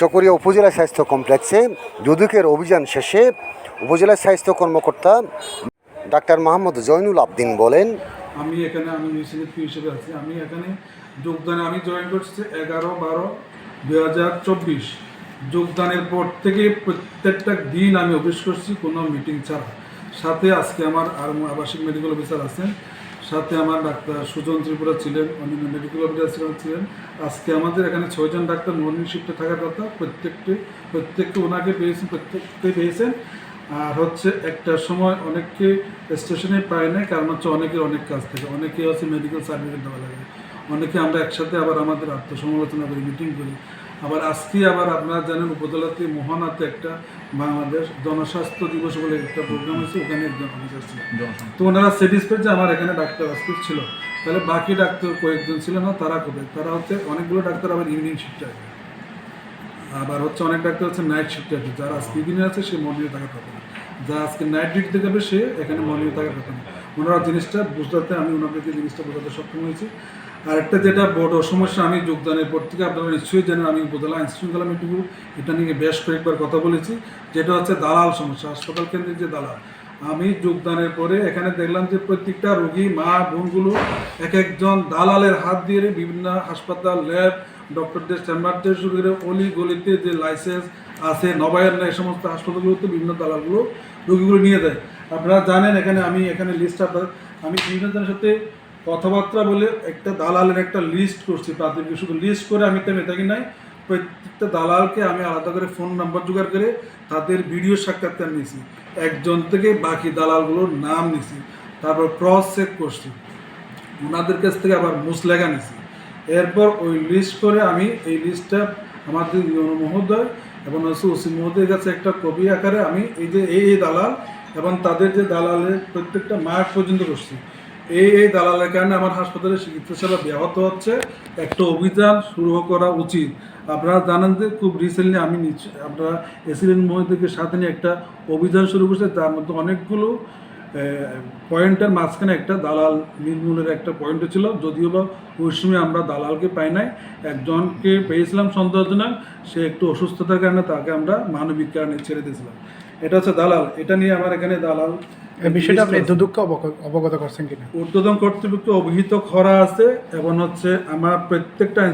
চকরিয়া উপজেলা স্বাস্থ্য কমপ্লেক্সে দুদকের অভিযান শেষে উপজেলা স্বাস্থ্য কর্মকর্তা ডাক্তার মোহাম্মদ জয়নুল আবদিন বলেন, আমি এখানে, আমি হিসেবে আছি? আমি এখানে যোগদানে, আমি জয়েন করছি এগারো বারো দুই হাজার চব্বিশ। যোগদানের পর থেকে প্রত্যেকটা দিন আমি অফিস করছি, কোনো মিটিং ছাড়া। সাথে আজকে আমার আর আবাসিক মেডিকেল অফিসার আছেন। সাথে আমার ডাক্তার সুজন ত্রিপুরা ছিলেন, অন্যান্য মেডিকেল অফিসার ছিলেন আজকে আমাদের এখানে ছয়জন ডাক্তার মর্নিং শিফটে থাকার কথা, প্রত্যেকটি প্রত্যেককে ওনাকে পেয়েছেন, প্রত্যেককে পেয়েছেন। আর হচ্ছে একটার সময় অনেককে স্টেশনে পায় না কারণ হচ্ছে অনেকের অনেক কাজ থাকে। অনেকে হচ্ছে মেডিকেল সার্টিফিকেট দেওয়া লাগে। অনেকে আমরা একসাথে আবার আমাদের আত্মসমালোচনা করি মিটিং করি। আবার আজকে আবার আপনারা জানেন উপজেলাতে মহানাতে একটা বাংলাদেশ জনস্বাস্থ্য দিবস বলে একটা প্রোগ্রাম আছে ওখানে একজন অফিসার ছিল তো ওনারা স্যাটিসফাইড যে আমার এখানে ডাক্তার আজকে ছিল। তাহলে বাকি ডাক্তার কয়েকজন ছিল না তারা কোথায়? তারা হচ্ছে অনেকগুলো ডাক্তার আবার ইভিনিং শিফটে আছে আবার হচ্ছে অনেক ডাক্তার হচ্ছে নাইট শিফটে আছে যারা আজকে ইভিনিং আছে সে মর্নিংয়ে থাকার কথা না। যা আজকে নাইট ডিউটিতে যাবে সে এখানে মর্নিংয়ে থাকার কথা না। ওনারা জিনিসটা বুঝতে আমি ওনাদেরকে জিনিসটা বোঝাতে সক্ষম হয়েছি। আর একটা যেটা বড় সমস্যা, আমি যোগদানের পর থেকে আপনারা নিশ্চয়ই জানেন, আমি উপজেলা আইনশৃঙ্খলা মিটিংও এটা নিয়ে বেশ কয়েকবার কথা বলেছি। যেটা হচ্ছে দালাল সমস্যা, হাসপাতাল কেন্দ্রিক যে দালাল। আমি যোগদানের পরে এখানে দেখলাম যে প্রত্যেকটা রোগী, মা, বোনগুলো এক একজন দালালের হাত দিয়ে বিভিন্ন হাসপাতাল, ল্যাব, ডক্টরদের চেম্বারদের শুরু করে অলি গলিতে যে লাইসেন্স আছে, নবায়ন এই সমস্ত হাসপাতালগুলোতে বিভিন্ন দালালগুলো রোগীগুলো নিয়ে যায়। আপনারা জানেন এখানে আমি এখানে লিস্ট আপনার আমি বিভিন্ন জনের সাথে কথাবার্তা বলে একটা দালালের একটা লিস্ট করছি, প্রাথমিক শুধু লিস্ট করে আমি তেমনি থাকি নাই। প্রত্যেকটা দালালকে আমি আলাদা করে ফোন নাম্বার জোগাড় করে তাদের ভিডিও সাক্ষাৎকার নিয়েছি। একজন থেকে বাকি দালালগুলোর নাম নিয়েছি, তারপর ক্রস চেক করছি। ওনাদের কাছ থেকে আবার মুসলেখা নিয়েছি। এরপর ওই লিস্ট করে আমি এই লিস্টটা আমাদের মহোদয় এবং ওসি মহোদয়ের কাছে একটা কবি আকারে আমি এই যে এই দালাল এবং তাদের যে দালালের প্রত্যেকটা মার্ক পর্যন্ত করছি। এই এই দালালের কারণে আমার হাসপাতালে চিকিৎসা সেবা ব্যাহত হচ্ছে। একটা অভিযান শুরু করা উচিত। আপনারা জানেন যে খুব রিসেন্টলি আমি নিচ- আপনারা এসিডেন্ট মহিলাদেরকে সাথে নিয়ে একটা অভিযান শুরু করছে তার মধ্যে অনেকগুলো পয়েন্টের মাঝখানে একটা দালাল নির্মূলের একটা পয়েন্ট ছিল। যদিও বা ওই সময় আমরা দালালকে পাই নাই। একজনকে পেয়েছিলাম সন্দেহজনক, সে একটু অসুস্থতার কারণে তাকে আমরা মানবিক কারণে ছেড়ে দিয়েছিলাম। এটা হচ্ছে দালাল। এটা নিয়ে আমার এখানে দালাল বিষয়টা আপনি দুদুককে অবগ- অবগত করছেন কিনা? কর্তৃপক্ষ করা আছে এবং হচ্ছে আমার প্রত্যেকটা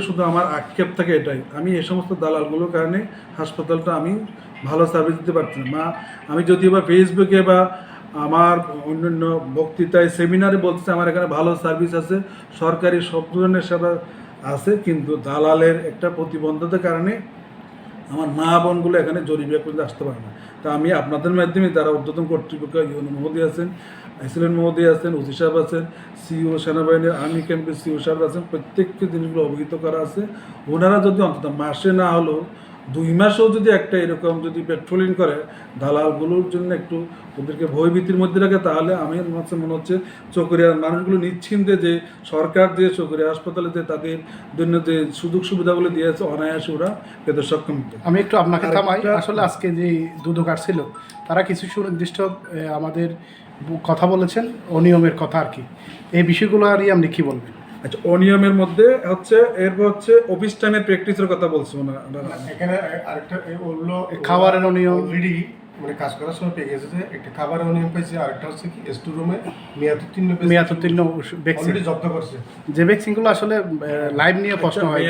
শুধু আমার আক্ষেপ থাকে এটাই। আমি এই সমস্ত দালালগুলোর কারণে হাসপাতালটা আমি ভালো সার্ভিস দিতে পারছি না। আমি যদিও বা ফেসবুকে বা আমার অন্যান্য বক্তৃতায় সেমিনারে বলছে আমার এখানে ভালো সার্ভিস আছে সরকারি সব ধরনের সেবা আছে কিন্তু দালালের একটা প্রতিবন্ধতার কারণে আমার মা বোনগুলো এখানে করতে আসতে পারে না। তা আমি আপনাদের মাধ্যমে তারা উদ্বোধন কর্তৃপক্ষ ইউন মহোদয় আছেন আইসিলেন মহোদয় আছেন, ওসি সাহেব আছেন সিও সেনাবাহিনীর আর্মি ক্যাম্পের সিও সাহেব আছেন, প্রত্যেককে জিনিসগুলো অবহিত করা আছে। ওনারা যদি অন্তত মাসে না হলেও দুই মাসও যদি একটা এরকম যদি পেট্রোলিং করে দালালগুলোর জন্য একটু ওদেরকে ভয়ভীতির মধ্যে রাখে তাহলে আমি হচ্ছে মনে হচ্ছে চকরিয়ার মানুষগুলো নিশ্চিন্তে যে সরকার যে চকরিয়া হাসপাতালে যে তাদের জন্য যে সুযোগ সুবিধাগুলো দিয়েছে অনায়াসে ওরা পেতে সক্ষম হতো। আমি একটু আপনাকে থামাই আসলে আজকে যে দুদক ছিল তারা কিছু সুনির্দিষ্ট আমাদের কথা বলেছেন অনিয়মের কথা আর কি এই বিষয়গুলো আর আপনি কি বলবেন আচ্ছা অনিয়মের মধ্যে হচ্ছে এরপর হচ্ছে অফিস টাইমের প্র্যাকটিসের কথা বলছো না এখানে আরেকটা খাবারের অনিয়ম। অলরেডি মানে কাজ করার সময় পেয়ে গেছে যে একটা খাবারের অনিয়ম পেয়েছে আরেকটা হচ্ছে কি টু রুমে মেয়াদোত্তীর্ণ মেয়াদোত্তীর্ণ ভ্যাকসিন জব্দ করছে। যে ভ্যাকসিনগুলো আসলে লাইভ নিয়ে প্রশ্ন হয়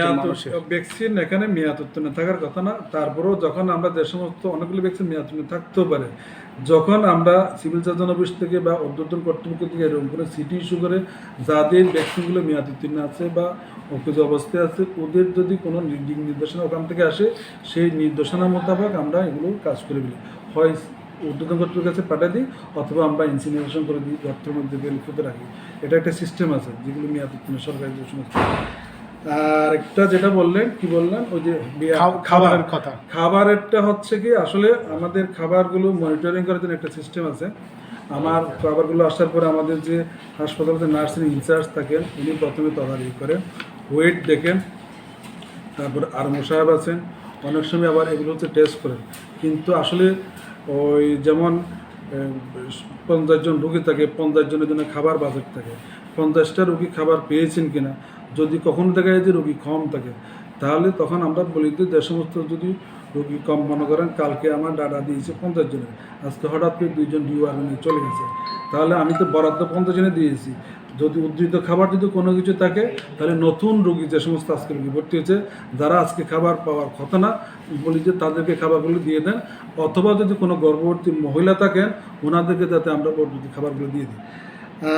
ভ্যাকসিন এখানে মেয়াদোত্তীর্ণ থাকার কথা না তারপরেও যখন আমরা যে সমস্ত অনেকগুলো ভ্যাকসিন মেয়াদ উত্তীর্ণ থাকতেও পারে যখন আমরা সিভিল সার্জন অফিস থেকে বা অধ্যতন কর্তৃপক্ষ থেকে এরকম করে সিটি ইস্যু করে যাদের ভ্যাকসিনগুলো মেয়াদ উত্তীর্ণ আছে বা অকেজ অবস্থায় আছে ওদের যদি কোনো দিক নির্দেশনা ওখান থেকে আসে সেই নির্দেশনা মোতাবেক আমরা এগুলো কাজ করে ফেলি। হয় উদ্বোধন কর্তৃপক্ষের কাছে পাঠিয়ে দিই অথবা আমরা ইনসিনারেশন করে দিই গর্তের মধ্যে বেলফুতে রাখি। এটা একটা সিস্টেম আছে যেগুলো মেয়াদ উত্তীর্ণ সরকারি যে সমস্ত। আর একটা যেটা বললেন কি বললেন ওই যে খাবারের কথা। খাবারেরটা হচ্ছে কি আসলে আমাদের খাবারগুলো মনিটরিং করার জন্য একটা সিস্টেম আছে। আমার খাবারগুলো আসার পরে আমাদের যে হাসপাতালে নার্সিং ইনচার্জ থাকেন উনি প্রথমে তদারকি করেন। ওয়েট দেখেন। তারপর আরমো সাহেব আছেন। অনেক সময় আবার এগুলো হচ্ছে টেস্ট করেন। কিন্তু আসলে ওই যেমন পঞ্চাশ জন রুগী থাকে, পঞ্চাশ জনের জন্য খাবার বাজেট থাকে। পঞ্চাশটা রুগী খাবার পেয়েছেন কিনা, যদি কখনো দেখা যায় যে রুগী কম থাকে, তাহলে তখন আমরা বলি যে যে সমস্ত যদি রুগী কম, মনে করেন কালকে আমার ডাটা দিয়েছে পঞ্চাশ জনের, আজকে হঠাৎ করে দুইজন ডিউআর নিয়ে চলে গেছে। তাহলে আমি তো বরাদ্দ পঞ্চাশ জনে দিয়েছি। যদি উদ্ধৃত খাবার যদি কোনো কিছু থাকে, তাহলে নতুন রোগী যে সমস্ত আজকে রোগী ভর্তি হয়েছে, যারা আজকে খাবার পাওয়ার কথা না, বলি যে তাদেরকে খাবারগুলো দিয়ে দেন। অথবা যদি কোনো গর্ভবতী মহিলা থাকেন, ওনাদেরকে যাতে আমরা পরবর্তী খাবারগুলো দিয়ে দিই।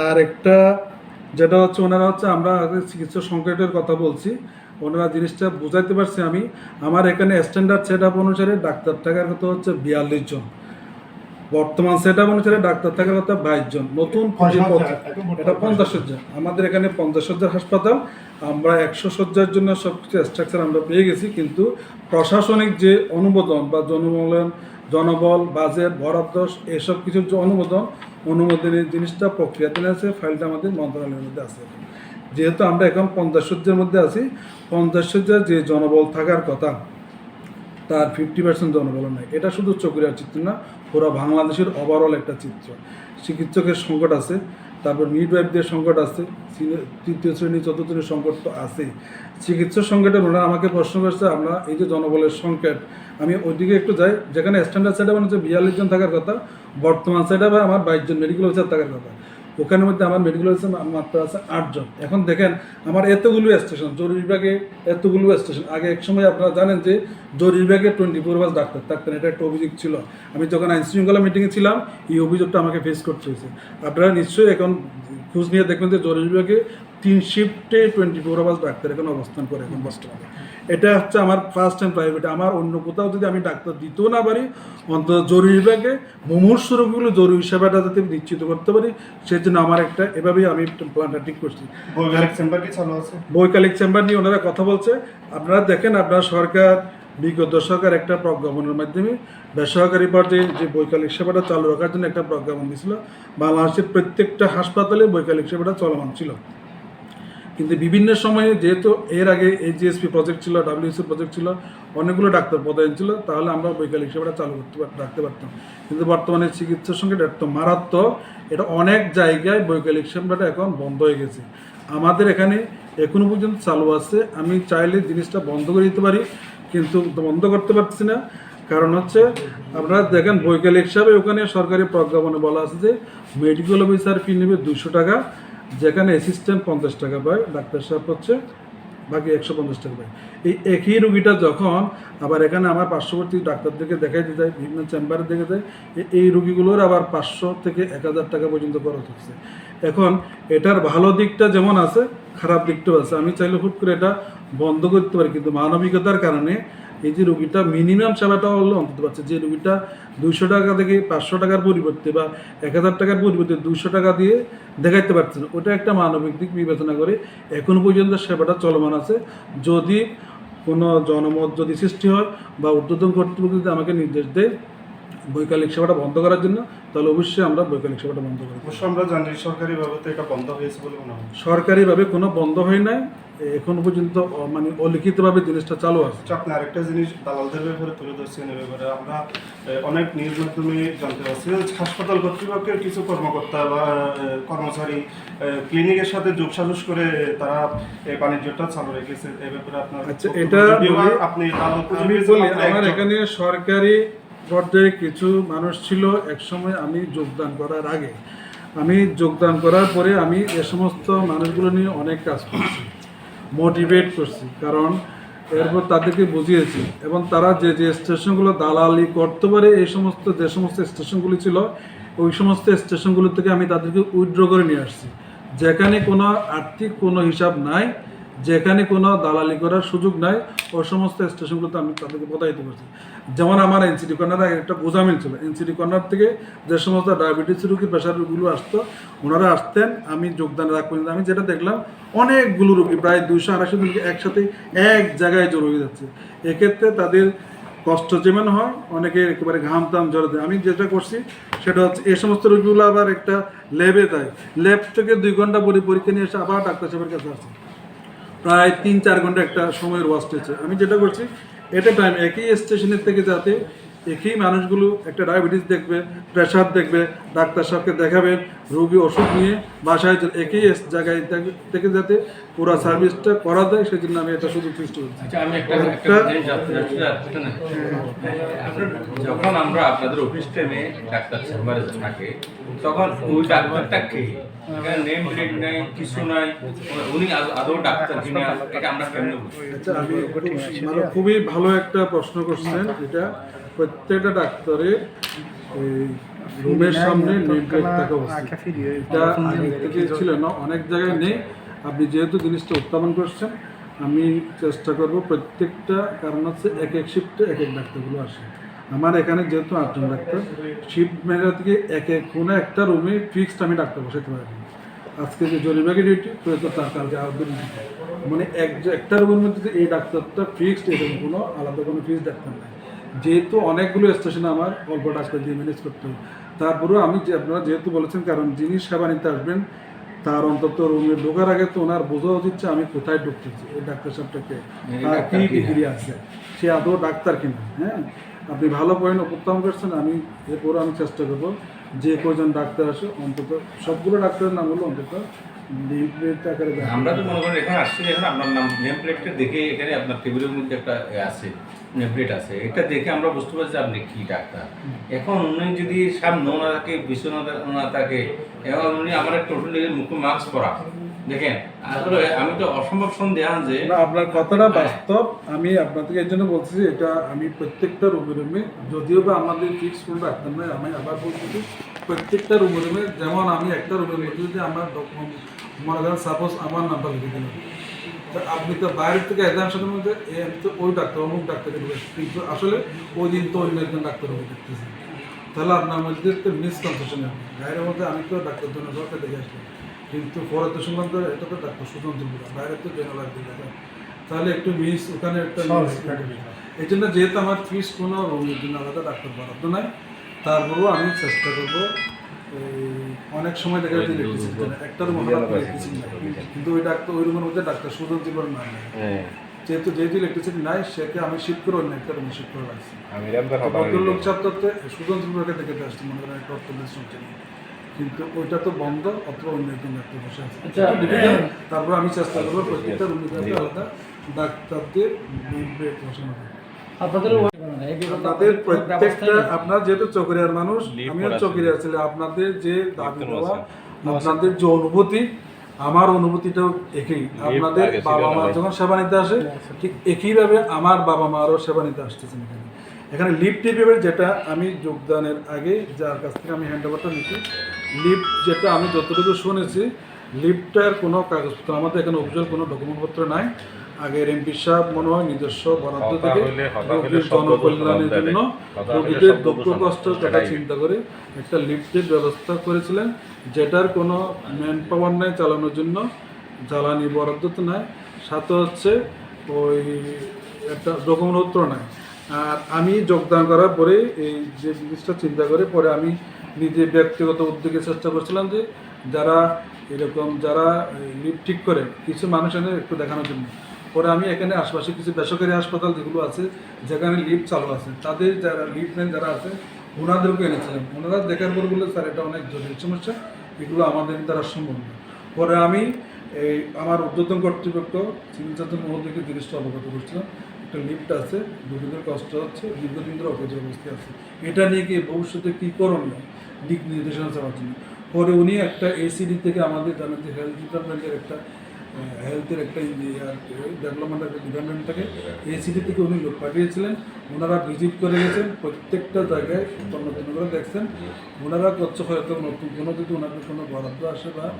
আর একটা যেটা হচ্ছে, ওনারা হচ্ছে, আমরা চিকিৎসা সংকটের কথা বলছি। ওনারা জিনিসটা বুঝাইতে পারছি আমি। আমার এখানে স্ট্যান্ডার্ড সেট আপ অনুসারে ডাক্তার থাকার কথা হচ্ছে বিয়াল্লিশ জন। বর্তমান সেট আপ অনুসারে ডাক্তার থাকার কথা বাইশ জন। নতুন এটা পঞ্চাশ সজ্জা আমাদের এখানে পঞ্চাশ সজ্জার হাসপাতাল। আমরা একশো সজ্জার জন্য সব কিছু স্ট্রাকচার আমরা পেয়ে গেছি কিন্তু প্রশাসনিক যে অনুমোদন বা জনমূল্যায়ন জনবল বাজেট বরাদ্দ এসব কিছুর যে অনুমোদন অনুমোদনের জিনিসটা প্রক্রিয়াধীন আছে ফাইলটা আমাদের মন্ত্রণালয়ের মধ্যে আছে। যেহেতু আমরা এখন পঞ্চাশ সজ্জার মধ্যে আছি পঞ্চাশ সজ্জার যে জনবল থাকার কথা তার ফিফটি পার্সেন্ট জনবল নাই এটা শুধু চকুরিয়ার চিত্র না, পুরো বাংলাদেশের ওভারঅল একটা চিত্র। চিকিৎসকের সংকট আছে, তারপর মিডওয়াইফদের সংকট আছে তৃতীয় শ্রেণি, চতুর্থ শ্রেণির সংকট তো আছেই। চিকিৎসক সংকটে ওনারা আমাকে প্রশ্ন করছে, আমরা এই যে জনবলের সংকট আমি ওইদিকে একটু যাই, যেখানে স্ট্যান্ডার্ড সেট হচ্ছে বিয়াল্লিশ জন থাকার কথা, বর্তমান সেট আমার বাইশ জন মেডিকেল অফিসার থাকার কথা। ওখানের মধ্যে আমার মেডিকেল অফিসার মাত্র আছে আটজন। এখন দেখেন, আমার এতগুলো স্টেশন জরুরি বিভাগে এতগুলো স্টেশন আগে এক সময় আপনারা জানেন যে জরুরি বিভাগে টোয়েন্টি ফোর আওয়ার্স ডাক্তার থাকতেন, এটা একটা অভিযোগ ছিল। আমি যখন আইন শৃঙ্খলা মিটিংয়ে ছিলাম, এই অভিযোগটা আমাকে ফেস করতে হয়েছে। আপনারা নিশ্চয়ই এখন খোঁজ নিয়ে দেখবেন যে জরুরি বিভাগে তিন শিফটে টোয়েন্টি ফোর আওয়ার্স ডাক্তার এখন অবস্থান করে এখন বর্তমানে। এটা হচ্ছে আমার ফার্স্ট টাইম প্রাইভেট আমার অন্য কোথাও যদি আমি ডাক্তার দিতেও না পারি অন্তত জরুরি বিভাগে মুমূর্ষ রোগীগুলো জরুরি সেবাটা যাতে নিশ্চিত করতে পারি সেই জন্য আমার একটা এভাবেই আমি প্ল্যানটা ঠিক করছি। বৈকালিক চেম্বার নিয়ে ওনারা কথা বলছে। আপনারা দেখেন আপনার সরকার বিগত সরকার একটা প্রজ্ঞাপনের মাধ্যমে বেসরকারি পর্যায়ে যে বৈকালিক সেবাটা চালু রাখার জন্য একটা প্রজ্ঞাপন দিয়েছিল। বাংলাদেশের প্রত্যেকটা হাসপাতালে বৈকালিক সেবাটা চলমান ছিল। কিন্তু বিভিন্ন সময়ে যেহেতু এর আগে এই জিএসপি প্রজেক্ট ছিল ডাব্লিউসি প্রজেক্ট ছিল, অনেকগুলো ডাক্তার পদায়ন ছিল, তাহলে আমরা বৈকালিক সেবাটা চালু করতে রাখতে পারতাম। কিন্তু বর্তমানে চিকিৎসার সঙ্গে এটা মারাত্মক এটা অনেক জায়গায় বৈকালিক সেবাটা এখন বন্ধ হয়ে গেছে। আমাদের এখানে এখনও পর্যন্ত চালু আছে। আমি চাইলে জিনিসটা বন্ধ করে দিতে পারি, কিন্তু বন্ধ করতে পারছি না। কারণ হচ্ছে আপনারা দেখেন, বৈকালিক হিসাবে ওখানে সরকারি প্রজ্ঞাপনে বলা আছে যে মেডিকেল অফিসার ফি নেবে দুশো টাকা। যেখানে অ্যাসিস্ট্যান্ট পঞ্চাশ টাকা পায় ডাক্তার সাহেব হচ্ছে, বাকি একশো পঞ্চাশ টাকা পায়। এই একই রুগীটা যখন আবার এখানে আমার পার্শ্ববর্তী ডাক্তারদেরকে দেখাইতে যায়, বিভিন্ন চেম্বারে দেখে যায় এই রুগীগুলোর আবার পাঁচশো থেকে এক হাজার টাকা পর্যন্ত খরচ হচ্ছে। এখন এটার ভালো দিকটা যেমন আছে, খারাপ দিকটাও আছে। আমি চাইলে হুট করে এটা বন্ধ করতে পারি, কিন্তু মানবিকতার কারণে এই যে রুগীটা মিনিমাম সেবাটা হলো অন্তত পাচ্ছে যে রুগীটা দুইশো টাকা থেকে পাঁচশো টাকার পরিবর্তে বা এক হাজার টাকার পরিবর্তে দুশো টাকা দিয়ে দেখাইতে পারছে না। ওটা একটা মানবিক দিক বিবেচনা করে এখন পর্যন্ত সেবাটা চলমান আছে। যদি কোনো জনমত যদি সৃষ্টি হয় বা উদ্বোধন কর্তৃপক্ষ যদি আমাকে নির্দেশ দেয় বৈকালিক সেবাটা বন্ধ করার জন্য তাহলে অবশ্যই আমরা বৈকালিক সেবাটা বন্ধ করব অবশ্য আমরা জানি সরকারিভাবে তো এটা বন্ধ হয়েছে বলে মনে হয়। সরকারিভাবে কোনো বন্ধ হয় নাই। এখন পর্যন্ত মানে অলিখিতভাবে জিনিসটা চালু আছে। আচ্ছা, আপনি আরেকটা জিনিস দালালদের ব্যাপারে তুলে ধরছেন এ ব্যাপারে আমরা অনেক নিউজ মাধ্যমে জানতে পারছি হাসপাতাল কর্তৃপক্ষের কিছু কর্মকর্তা বা কর্মচারী ক্লিনিকের সাথে যোগসাজস করে তারা এই বাণিজ্যটা চালু রেখেছে। এ ব্যাপারে আপনার আচ্ছা, এটা আপনি আমি বলি আমার এখানে সরকারি পর্যায়ে কিছু মানুষ ছিল একসময় আমি যোগদান করার আগে। আমি যোগদান করার পরে আমি এ সমস্ত মানুষগুলো নিয়ে অনেক কাজ করছি। মোটিভেট করছি, কারণ এরপর তাদেরকে বুঝিয়েছি এবং তারা যে যে স্টেশনগুলো দালালি করতে পারে, এই সমস্ত, যে সমস্ত স্টেশনগুলি ছিল, ওই সমস্ত স্টেশনগুলো থেকে আমি তাদেরকে উইথড্র করে নিয়ে আসছি। যেখানে কোনো আর্থিক কোনো হিসাব নাই যেখানে কোনো দালালি করার সুযোগ নাই ওই সমস্ত স্টেশনগুলোতে আমি তাদেরকে প্রতারিত করছি। যেমন আমার এনসিডি কর্নার একটা গোজামিল ছিল। এনসিডি কর্নার থেকে যে সমস্ত ডায়াবেটিস রুগী প্রেশার রুগীগুলো আসতো, ওনারা আসতেন, আমি যোগদানের আগ আমি যেটা দেখলাম, অনেকগুলো রুগী, প্রায় দুইশো আড়াইশো রুগী একসাথে এক জায়গায় জড়ো হয়ে যাচ্ছে। এক্ষেত্রে তাদের কষ্ট যেমন হয়, অনেকে একেবারে ঘাম তাম দেয়। আমি যেটা করছি, সেটা হচ্ছে এই সমস্ত রোগীগুলো আবার একটা ল্যাবে দেয়। ল্যাব থেকে দুই ঘণ্টা পরে পরীক্ষা নিয়ে এসে আবার ডাক্তার সাহেবের কাছে আসে। প্রায় তিন চার ঘণ্টা একটা সময়ের ওয়াস্ট হয়েছে। আমি যেটা করছি এট এ টাইম একই স্টেশনের থেকে যাতে একই মানুষগুলো একটা ডায়াবেটিস দেখবে প্রেশার দেখবে ডাক্তার সাহেবকে দেখাবেন রোগী ওষুধ নিয়ে বাসায় একই জায়গায় থেকে- যাতে পুরো সার্ভিসটা করা যায় সেই জন্য আমি এটা শুধু চেষ্টা করছি। আচ্ছা যখন আমরা আপনাদের অফিস টাইমে ডাক্তার চেম্বারে থাকে তখন ওই ডাক্তারটা কে? নেম প্লেট নাই কিছু নাই? উনি আদৌ ডাক্তার কিনা? এটা আমরা কেমনে বুঝব? আচ্ছা আমি মানে খুবই ভালো একটা প্রশ্ন করছেন এটা প্রত্যেকটা ডাক্তারের রুমের সামনে নেম প্লেট থাকা উচিত। এটা আগে থেকে ছিল না অনেক জায়গায় নেই। আপনি যেহেতু জিনিসটা উত্থাপন করছেন আমি চেষ্টা করব প্রত্যেকটা কারণ হচ্ছে এক এক শিফটে এক এক ডাক্তারগুলো আসে। আমার এখানে যেহেতু আটজন ডাক্তার শিফট মেরা থেকে এক এক কোনো একটা রুমে ফিক্সড আমি ডাক্তার বসাতে পারি আজকে যে জরিমাকে ডিউটি তো তার কালকে আরও ডিউটি মানে এক একটা রুমের মধ্যে এই ডাক্তারটা ফিক্সড এরকম কোনো আলাদা কোনো ফিক্সড ডাক্তার নাই। যেহেতু অনেকগুলো স্টেশনে আমার অল্প ডাক্তার দিয়ে ম্যানেজ করতে হবে তারপরেও আমি যে আপনারা যেহেতু বলেছেন কারণ যিনি সেবা নিতে আসবেন তার অন্তত রুমে ঢোকার আগে তো ওনার বোঝা উচিত যে আমি কোথায় ঢুকতেছি এই ডাক্তার সাহেবটাকে তার কি। ডিগ্রি আছে সে আদৌ ডাক্তার কিনা হ্যাঁ আপনি ভালো পয়েন্ট উপস্থাপন করছেন আমি এরপরে আমি চেষ্টা করব যে কজন ডাক্তার আসে অন্তত সবগুলো ডাক্তারের নাম হলো অন্তত। আমরা তো মনে করেন এখানে আসছি এখন আপনার নাম নেম প্লেটটা দেখে এখানে আপনার টেবিলের মধ্যে একটা আছে নেম প্লেট আছে। এটা দেখে আমরা বুঝতে পারছি আপনি কি ডাক্তার। এখন উনি যদি সামনে না থাকে পিছনে না থাকে এখন উনি আমার টোটালি মুখে মাস্ক পরা। দেখেন আসলে আমি তো অসম্ভব সন্দেহান যে না আপনার কথাটা বাস্তব। আমি আপনাদেরকে এই জন্য বলছি যে এটা আমি প্রত্যেকটা রুমে রুমে যদিও বা আমাদের ফিক্স কোনো ডাক্তার নয় আমি আবার বলছি প্রত্যেকটা রুমে রুমে যেমন আমি একটা রুমের মধ্যে যদি আমার ডকুমেন্ট মনে করেন সাপোজ আমার নাম্বার লিখে দিলাম তা আপনি তো বাইরের থেকে এক্সামশনের মধ্যে এ আমি তো ওই ডাক্তার অমুক ডাক্তারকে ঢুকেছি কিন্তু আসলে ওই দিন তো অন্য একজন ডাক্তারকে দেখতেছি। তাহলে আপনার মধ্যে তো মিসকনসেশন হবে বাইরের মধ্যে আমি তো ডাক্তার জন্য সরকার দেখে আসলাম। কিন্তু পরে তো শুনলাম তো এটা তো ডাক্তার সুজন চন্দ্র বাইরে তো জেনারেল দিকে তাহলে একটু মিস ওখানে একটা এই জন্য যেহেতু আমার ফিস কোনো রোগের জন্য আলাদা ডাক্তার বরাদ্দ নাই। তারপরেও আমি চেষ্টা করব অনেক সময় দেখা যাচ্ছে ইলেকট্রিসিটি একটা রুম হঠাৎ ইলেকট্রিসিটি নাই। কিন্তু ওই ডাক্তার ওই রুমের মধ্যে ডাক্তার সুজন জীবন নাই। যেহেতু যেহেতু ইলেকট্রিসিটি নাই সেকে আমি শিফট করে অন্য একটা রুমে শিফট করে রাখছি। ভদ্রলোক চাপটাতে সুজন জীবনকে দেখে আসছি মনে করেন একটা অর্থনীতি শুনছে। কিন্তু ওইটা তো বন্ধ অথবা অন্য একজন ডাক্তার বসে আছে। Difficult, তারপর আমি চেষ্টা করব প্রত্যেকটা রুমে আলাদা ডাক্তারদের বসানো হয়। আপনাদের প্রত্যেকটা আপনার যেহেতু চকরিয়ার মানুষ আমিও চকরিয়া ছিল। আপনাদের যে দাবি দেওয়া আপনাদের যে অনুভূতি আমার অনুভূতিটাও একই। আপনাদের বাবা মা যখন সেবা নিতে আসে ঠিক একইভাবে আমার বাবা মারও সেবা নিতে আসতেছেন এখানে এখানে লিফট টিপের যেটা আমি যোগদানের আগে যার কাছ থেকে আমি হ্যান্ড ওভারটা নিচ্ছি লিফট যেটা আমি যতটুকু শুনেছি লিফটের কোনো কাগজপত্র আমাদের এখানে অফিসিয়াল কোনো ডকুমেন্টপত্র নাই। আগের এমপি সাহেব মনে হয় নিজস্ব বরাদ্দ থেকে রোগীর জনকল্যাণের জন্য রোগীদের দুঃখ কষ্ট কথা চিন্তা করে একটা লিফটের ব্যবস্থা করেছিলেন যেটার কোনো ম্যান পাওয়ার নেই চালানোর জন্য জ্বালানি বরাদ্দ তো নাই। সাথে হচ্ছে ওই একটা ডকুমেন্টপত্র নাই। আর আমি যোগদান করার পরে এই যে জিনিসটা চিন্তা করে পরে আমি নিজে ব্যক্তিগত উদ্যোগে চেষ্টা করছিলাম যে যারা এরকম যারা লিফট ঠিক করে কিছু মানুষ এনে একটু দেখানোর জন্য। পরে আমি এখানে আশপাশে কিছু বেসরকারি হাসপাতাল যেগুলো আছে, যেখানে লিফট চালু আছে, তাদের যারা লিফট ম্যান যারা আছে ওনাদেরকে এনেছিলাম। ওনারা দেখার পর বললে, স্যার, এটা অনেক জটিল সমস্যা, এগুলো আমাদের দ্বারা সম্ভব না। পরে আমি এই আমার উদ্বোধন কর্তৃপক্ষ চিকিৎসাধন মহোদয়কে জিনিসটা অবগত করছিলাম, একটা লিফট আছে রোগীদের কষ্ট হচ্ছে, দীর্ঘদিন ধরে অকেজ অবস্থায় আছে। এটা নিয়ে কি ভবিষ্যতে কী করণীয়? দিক নির্দেশনা চাওয়ার জন্য। পরে উনি একটা এসিডি থেকে আমাদের জানেন যে হেলথ ডিপার্টমেন্টের একটা হেলথের একটা ডেভেলপমেন্ট একটা ডিপার্টমেন্ট থাকে। এসিডি থেকে উনি লোক পাঠিয়েছিলেন। ওনারা ভিজিট করে গেছেন প্রত্যেকটা জায়গায় তন্ন করে দেখছেন। ওনারা করছে হয়তো নতুন কোনো যদি ওনাদের কোনো বরাদ্দ আসে বা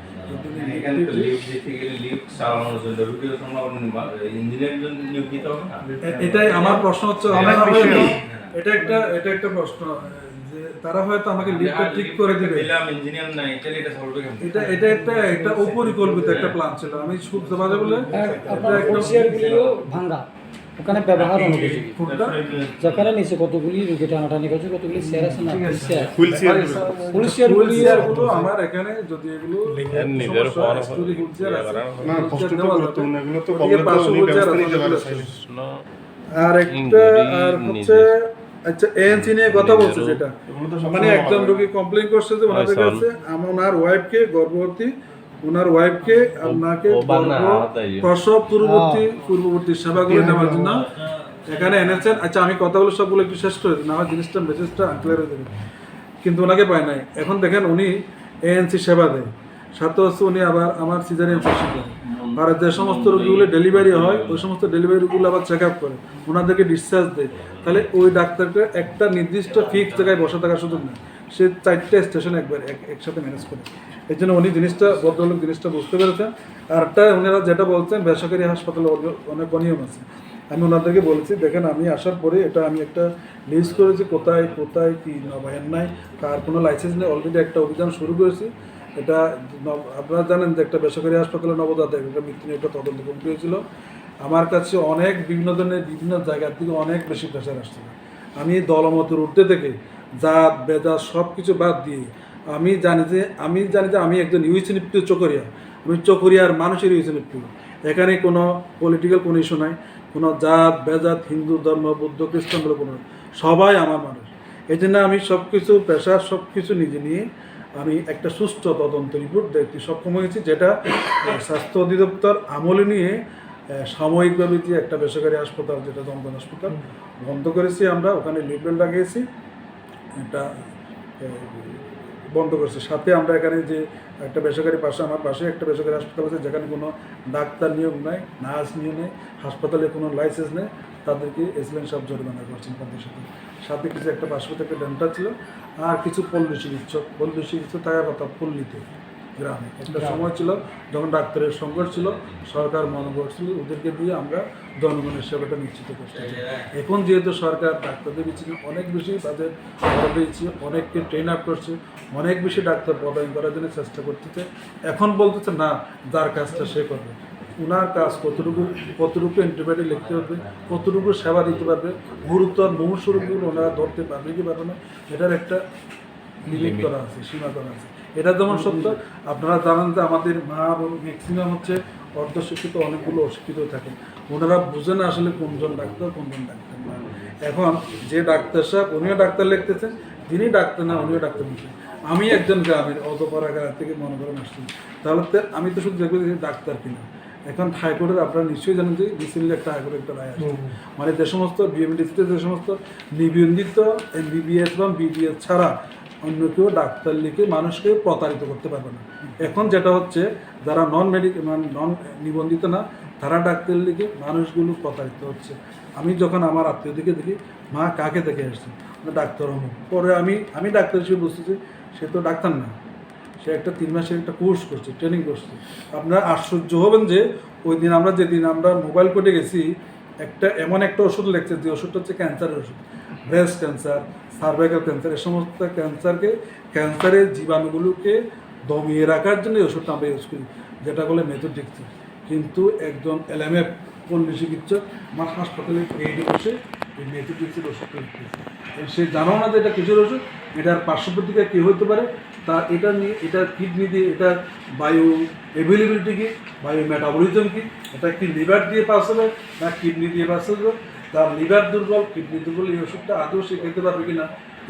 এটাই আমার প্রশ্ন হচ্ছে। হয়তো- এটা একটা এটা একটা প্রশ্ন। তারা হয়তো আমাকে লিফটটা ঠিক করে দিবে। দিলাম ইঞ্জিনিয়ার নাই তাহলে এটা সলভ কেমন এটা এটা একটা একটা অপরিকল্পিত একটা প্ল্যান ছিল। আমি শুনতে বাজে বলে আপনার এটা একটা হুইলচেয়ারগুলিও ভাঙ্গা। ওখানে ব্যবহার অনুপযোগী? যেখানে নিচে কতগুলি রুগী টানাটানি করছে কতগুলি চেয়ার আছে না চেয়ার হুইলচেয়ার হুইলচেয়ারগুলি হুইলচেয়ারগুলো আমার এখানে যদি এগুলো নিজের ফোন আছে, না। কষ্ট তো দেওয়া যাবে। এগুলো তো ওদিকে বললে তো উনি ব্যবস্থা নিতে পারে আর একটা আর হচ্ছে আচ্ছা এএনসি নিয়ে কথা বলছে যেটা? মানে একজন হয়। রোগী কমপ্লেন করছে যে ওনাদের কাছে ওনার ওয়াইফকে গর্ভবতী ওনার ওয়াইফকে আপনাকে আলাদাই। প্রসব পূর্ববর্তী পূর্ববর্তী সেবাগুলো নেওয়ার জন্য। এখানে এনেছেন। আচ্ছা আমি কথাগুলো সবগুলো একটু শেষ করে দিন আমার জিনিসটা মেসেজটা আনক্লিয়ার হয়ে যাবে। কিন্তু ওনাকে পায় নাই। এখন দেখেন উনি এএনসি সেবা দেয়। সাথে হচ্ছে উনি আবার আমার সিজারিয়ান আর যে সমস্ত রোগীগুলো ডেলিভারি হয় ওই সমস্ত ডেলিভারিগুলো আবার চেক আপ করে ওনাদেরকে ডিসচার্জ দেয়। তাহলে ওই ডাক্তারকে একটা নির্দিষ্ট ফিক্স জায়গায় বসে থাকার সুযোগ নেই। সে চারটে স্টেশন একবার এক- একসাথে ম্যানেজ করে। এই জন্য উনি জিনিসটা ভদ্রলোক জিনিসটা বুঝতে পেরেছেন। আর একটা ওনারা যেটা বলছেন বেসরকারি হাসপাতালে অনেক- অনেক অনিয়ম আছে। আমি ওনাদেরকে বলেছি দেখেন আমি আসার পরে এটা আমি একটা লিস্ট করেছি কোথায় কোথায় কি নবায়ন নাই কার কোনো লাইসেন্স নেই অলরেডি একটা অভিযান শুরু করেছি। এটা আপনারা জানেন যে একটা বেসরকারি হাসপাতালে নবদাতে একটা মৃত্যু নিয়ে একটা তদন্ত কমিটি হয়েছিল। আমার কাছে অনেক বিভিন্ন ধরনের, বিভিন্ন জায়গার থেকে অনেক বেশি প্রেশার আসছে আমি দলমতের ঊর্ধ্বে থেকে জাত বেদা সব কিছু বাদ দিয়ে আমি জানি যে, আমি জানি যে আমি একজন ইউসিনিপ্টু চকরিয়া। আমি চকরিয়ার মানুষের ইউসিনিপ্টু এখানে কোনো পলিটিক্যাল কোনো ইস্যু নাই। কোনো জাত বেজাত হিন্দু, ধর্ম, বৌদ্ধ, খ্রিস্টান বলে কোনো সবাই আমার মানুষ। এই জন্য আমি সব কিছু পেশা সব কিছু নিজে নিয়ে আমি একটা সুস্থ তদন্ত রিপোর্ট দেখতে সক্ষম হয়েছি যেটা স্বাস্থ্য অধিদপ্তর আমলে নিয়ে সাময়িকভাবে যে একটা বেসরকারি হাসপাতাল যেটা দমদম হাসপাতাল বন্ধ করেছি আমরা। ওখানে লিফলেট লাগিয়েছি। এটা বন্ধ করছে। সাথে আমরা এখানে যে একটা বেসরকারি পাশে, আমার পাশে একটা বেসরকারি হাসপাতাল আছে, যেখানে কোনো ডাক্তার নিয়োগ নেই, নার্স নিয়োগ নেই, হাসপাতালে কোনো লাইসেন্স নেই, তাদেরকে এসলেন সব জরিমানা করছেন তাদের সাথে সাথে কিছু একটা পার্শ্ববর্তী একটা ডেন্টার ছিল, আর কিছু পল্লী চিকিৎসক পল্লী চিকিৎসক থাকার কথা পল্লীতে। গ্রামে। একটা সময় ছিল যখন ডাক্তারের সংকট ছিল সরকার মনে করছিল ওদেরকে দিয়ে আমরা জনগণের সেবাটা নিশ্চিত করতে। এখন যেহেতু সরকার ডাক্তারদের পিছনে অনেক বেশি তাদের দিচ্ছে অনেককে ট্রেন আপ করছে অনেক বেশি ডাক্তার পদায়ন করার জন্য চেষ্টা করতেছে। এখন বলতেছে না যার কাজটা সে করবে। ওনার কাজ কতটুকু কতটুকু অ্যান্টিবায়োটিক লিখতে পারবে কতটুকু সেবা দিতে পারবে গুরুত্ব রোগীগুলো ওনারা ধরতে পারবে কি পারবে না এটার একটা লিমিট করা আছে সীমা করা আছে। এটা যেমন সত্য আপনারা জানেন যে আমাদের মা ম্যাক্সিমাম হচ্ছে অর্ধশিক্ষিত অনেকগুলো অশিক্ষিত থাকেন ওনারা বুঝে না আসলে কোনজন ডাক্তার কোনজন ডাক্তার না। এখন যে ডাক্তার সাহেব উনিও ডাক্তার লিখতেছেন যিনি ডাক্তার না উনিও ডাক্তার লিখছেন আমি একজন গ্রামের অতপাড়া গ্রাম থেকে মনে করেন আসছি। তাহলে আমি তো শুধু দেখব যে ডাক্তার কিনা। এখন হাইকোর্টের আপনারা নিশ্চয়ই জানেন যে রিসেন্টলি একটা হাইকোর্টের একটা রায় আসছে। মানে যে সমস্ত বিএমডিসিতে যে সমস্ত নিবন্ধিত এমবিবিএস বা বিবিএস ছাড়া অন্য কেউ ডাক্তার লিখে মানুষকে প্রতারিত করতে পারবে না। এখন যেটা হচ্ছে, যারা নন মেডিকেল মানে নন নিবন্ধিত না, তারা ডাক্তার লিখে মানুষগুলো প্রতারিত হচ্ছে। আমি যখন আমার আত্মীয়দিকে দেখি, মা, কাকে দেখে আসছে? ডাক্তার অমুক পরে আমি আমি ডাক্তার হিসেবে বুঝতেছি, সে তো ডাক্তার না। সে একটা তিন মাসের একটা কোর্স করছে, ট্রেনিং করছে। আপনারা আশ্চর্য হবেন যে ওই দিন আমরা যেদিন আমরা মোবাইল কোর্টে গেছি, একটা এমন একটা ওষুধ লেখছে যে ওষুধটা হচ্ছে ক্যান্সারের ওষুধ। ব্রেস্ট ক্যান্সার সার্ভাইকাল ক্যান্সার এ সমস্ত ক্যান্সারকে ক্যান্সারের জীবাণুগুলোকে দমিয়ে রাখার জন্য ওষুধটা আমরা ইউজ করি, যেটা বলে মেথোডিক্সি কিন্তু একজন এলএমএফ পল্লী চিকিৎসক আমার হাসপাতালে বেডে বসে এই মেথোডিক্সির ওষুধটা সে জানো না যে এটা কিসের ওষুধ, এটার পার্শ্ব প্রতিক্রিয়া কী হতে পারে, তা এটা নিয়ে এটার কিডনি দিয়ে এটার বায়ু অ্যাভেলেবিলিটি কি বায়ু মেটাবলিজম কী, এটা কি লিভার দিয়ে পাস হবে, না কিডনি দিয়ে পাস হবে তার লিভার দুর্বল কিডনি দুর্বল এই ওষুধটা আদৌ সে খেতে পারবে কিনা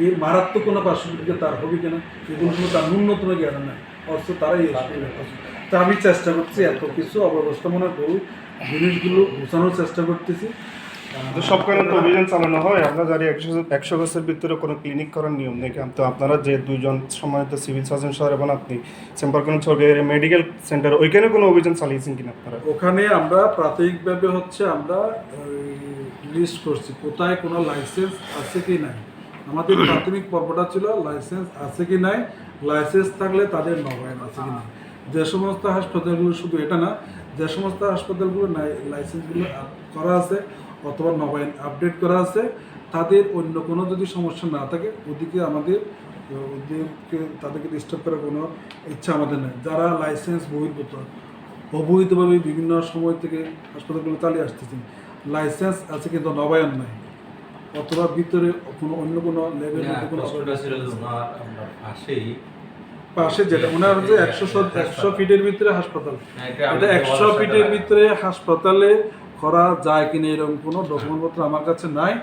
এর মারাত্মক কোনো পার্শ্ব তার হবে কিনা এগুলো কোনো তার ন্যূনতম জ্ঞান নাই। অথচ তারাই। তা আমি চেষ্টা করছি এত কিছু অব্যবস্থাপনা করি জিনিসগুলো বোঝানোর চেষ্টা করতেছি। সব কারণে তো অভিযান চালানো হয় আমরা জানি একশো একশো গাছের ভিতরে কোনো ক্লিনিক করার নিয়ম নেই। তো আপনারা যে দুইজন সম্মানিত সিভিল সার্জন স্যার এবং আপনি চেম্বার কোনো মেডিকেল সেন্টার ওইখানে কোনো অভিযান চালিয়েছেন কিনা আপনারা? ওখানে আমরা প্রাথমিকভাবে হচ্ছে আমরা লিস্ট করছি, কোথায় কোনো লাইসেন্স আছে কি নাই। আমাদের প্রাথমিক পর্বটা ছিল লাইসেন্স আছে কি নাই লাইসেন্স থাকলে তাদের নবায়ন আছে কি নাই। যে সমস্ত হাসপাতালগুলো শুধু এটা না, যে সমস্ত হাসপাতালগুলো লাইসেন্সগুলো করা আছে অথবা নবায়ন আপডেট করা আছে, তাদের অন্য কোনো যদি সমস্যা না থাকে, ওদিকে আমাদের ওদেরকে তাদেরকে ডিস্টার্ব করার কোনো ইচ্ছা আমাদের নেই। যারা লাইসেন্স বহির্ভূত, অবৈধভাবে বিভিন্ন সময় থেকে হাসপাতালগুলো চালিয়ে আসতেছেন লাইসেন্স আছে কিন্তু নবায়ন নাই। অথবা ভিতরে কোনো অন্য কোনো পাশেই। পাশে যেটা ওনার হচ্ছে একশো একশো ফিটের ভিতরে হাসপাতাল। হ্যাঁ, এটা একশো ফিটের ভিতরে হাসপাতালে করা যায় কিনা এরকম কোনো ডকুমেন্টপত্র আমার কাছে নাই।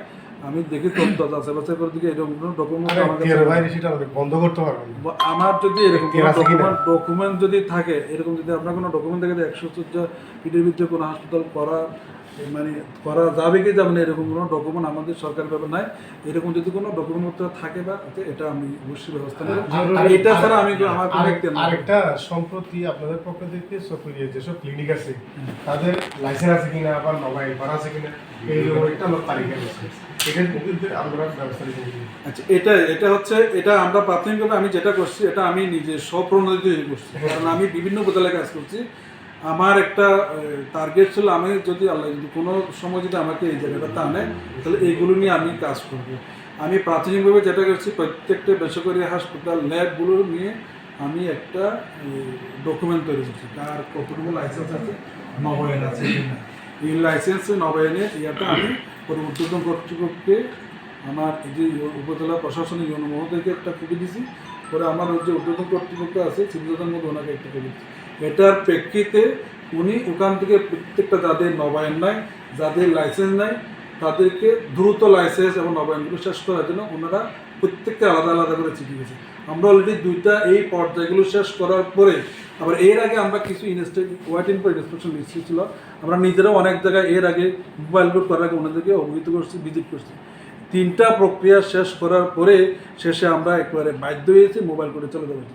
আমি দেখি তথ্য যাচাই বাছাই করে দিকে এরকম কোনো ডকুমেন্ট আমার কাছে বন্ধ করতে পারবেন বা আমার যদি এরকম আছে ডকুমেন্ট ডকুমেন্ট যদি থাকে এরকম যদি আপনার কোনো ডকুমেন্ট থাকে একশো চোদ্দা পিঠের ভিতরে কোনো হাসপাতাল করা মানে করা যাবে কি যাবে না এরকম কোনো ডকুমেন্ট আমাদের সরকারের ব্যাপার নাই। এরকম যদি কোনো ডকুমেন্ট থাকে বা এটা আমি অবশ্যই ব্যবস্থা নেব। এটা ছাড়া আমি আমার। আরেকটা সম্প্রতি আপনাদের পক্ষ থেকে সক্রিয় যেসব ক্লিনিক আছে তাদের লাইসেন্স আছে কিনা আবার নবায়ন করা আছে কিনা এইরকম একটা তালিকা আছে। আচ্ছা এটা এটা হচ্ছে এটা আমরা প্রাথমিকভাবে আমি যেটা করছি এটা আমি নিজে স্বপ্রণোদিত হয়ে করছি। কারণ আমি বিভিন্ন উপজেলায় কাজ করছি। আমার একটা টার্গেট ছিল, আমি যদি আল্লাহ, যদি কোনো সময় যদি আমাকে এই জায়গাটা টানে, তাহলে এইগুলো নিয়ে আমি কাজ করব। আমি প্রাথমিকভাবে যেটা করছি, প্রত্যেকটা বেসরকারি হাসপাতাল ল্যাবগুলো নিয়ে আমি একটা ডকুমেন্ট তৈরি করছি। তার কতটুকু লাইসেন্স আছে? নবায়ন আছে এই লাইসেন্স নবায়নের ইয়াটা আমি পরবর্তী কর্তৃপক্ষকে আমার যে উপজেলা প্রশাসনিক মহোদয়কে একটা কপি দিছি পরে আমার যে উদ্বোধন কর্তৃপক্ষ আছে সিভিলতার মধ্যে ওনাকে একটা কপি দিচ্ছি এটার প্রেক্ষিতে উনি ওখান থেকে প্রত্যেকটা যাদের নবায়ন নাই, যাদের লাইসেন্স নাই, তাদেরকে দ্রুত লাইসেন্স এবং নবায়নগুলো শেষ করার জন্য ওনারা প্রত্যেকটা আলাদা আলাদা করে চিঠি গেছে আমরা অলরেডি দুইটা এই পর্যায়গুলো শেষ করার পরে, আবার এর আগে আমরা কিছু ইনস্টে ওয়াইটিং ফর ইনস্পেকশন লিস্ট ছিল। আমরা নিজেরাও অনেক জায়গায় এর আগে মোবাইল কোড করার আগে ওনাদেরকে অবহিত করছি ভিজিট করছি। তিনটা প্রক্রিয়া শেষ করার পরে শেষে আমরা একবারে বাধ্য হয়েছি মোবাইল করে চলে যাওয়ার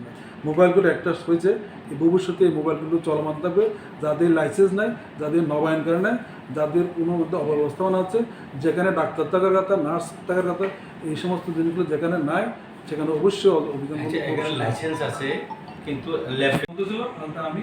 জন্য মোবাইল কোড একটা হয়েছে এই ভবিষ্যতে এই মোবাইলগুলো চলমান থাকবে। যাদের লাইসেন্স নাই যাদের নবায়ন করে নেয় যাদের কোনো মধ্যে অব্যবস্থাপনা আছে যেখানে ডাক্তার থাকার কথা নার্স থাকার কথা এই সমস্ত জিনিসগুলো যেখানে নাই সেখানে অবশ্যই অভিযান আচ্ছা, লাইসেন্স আছে কিন্তু আমি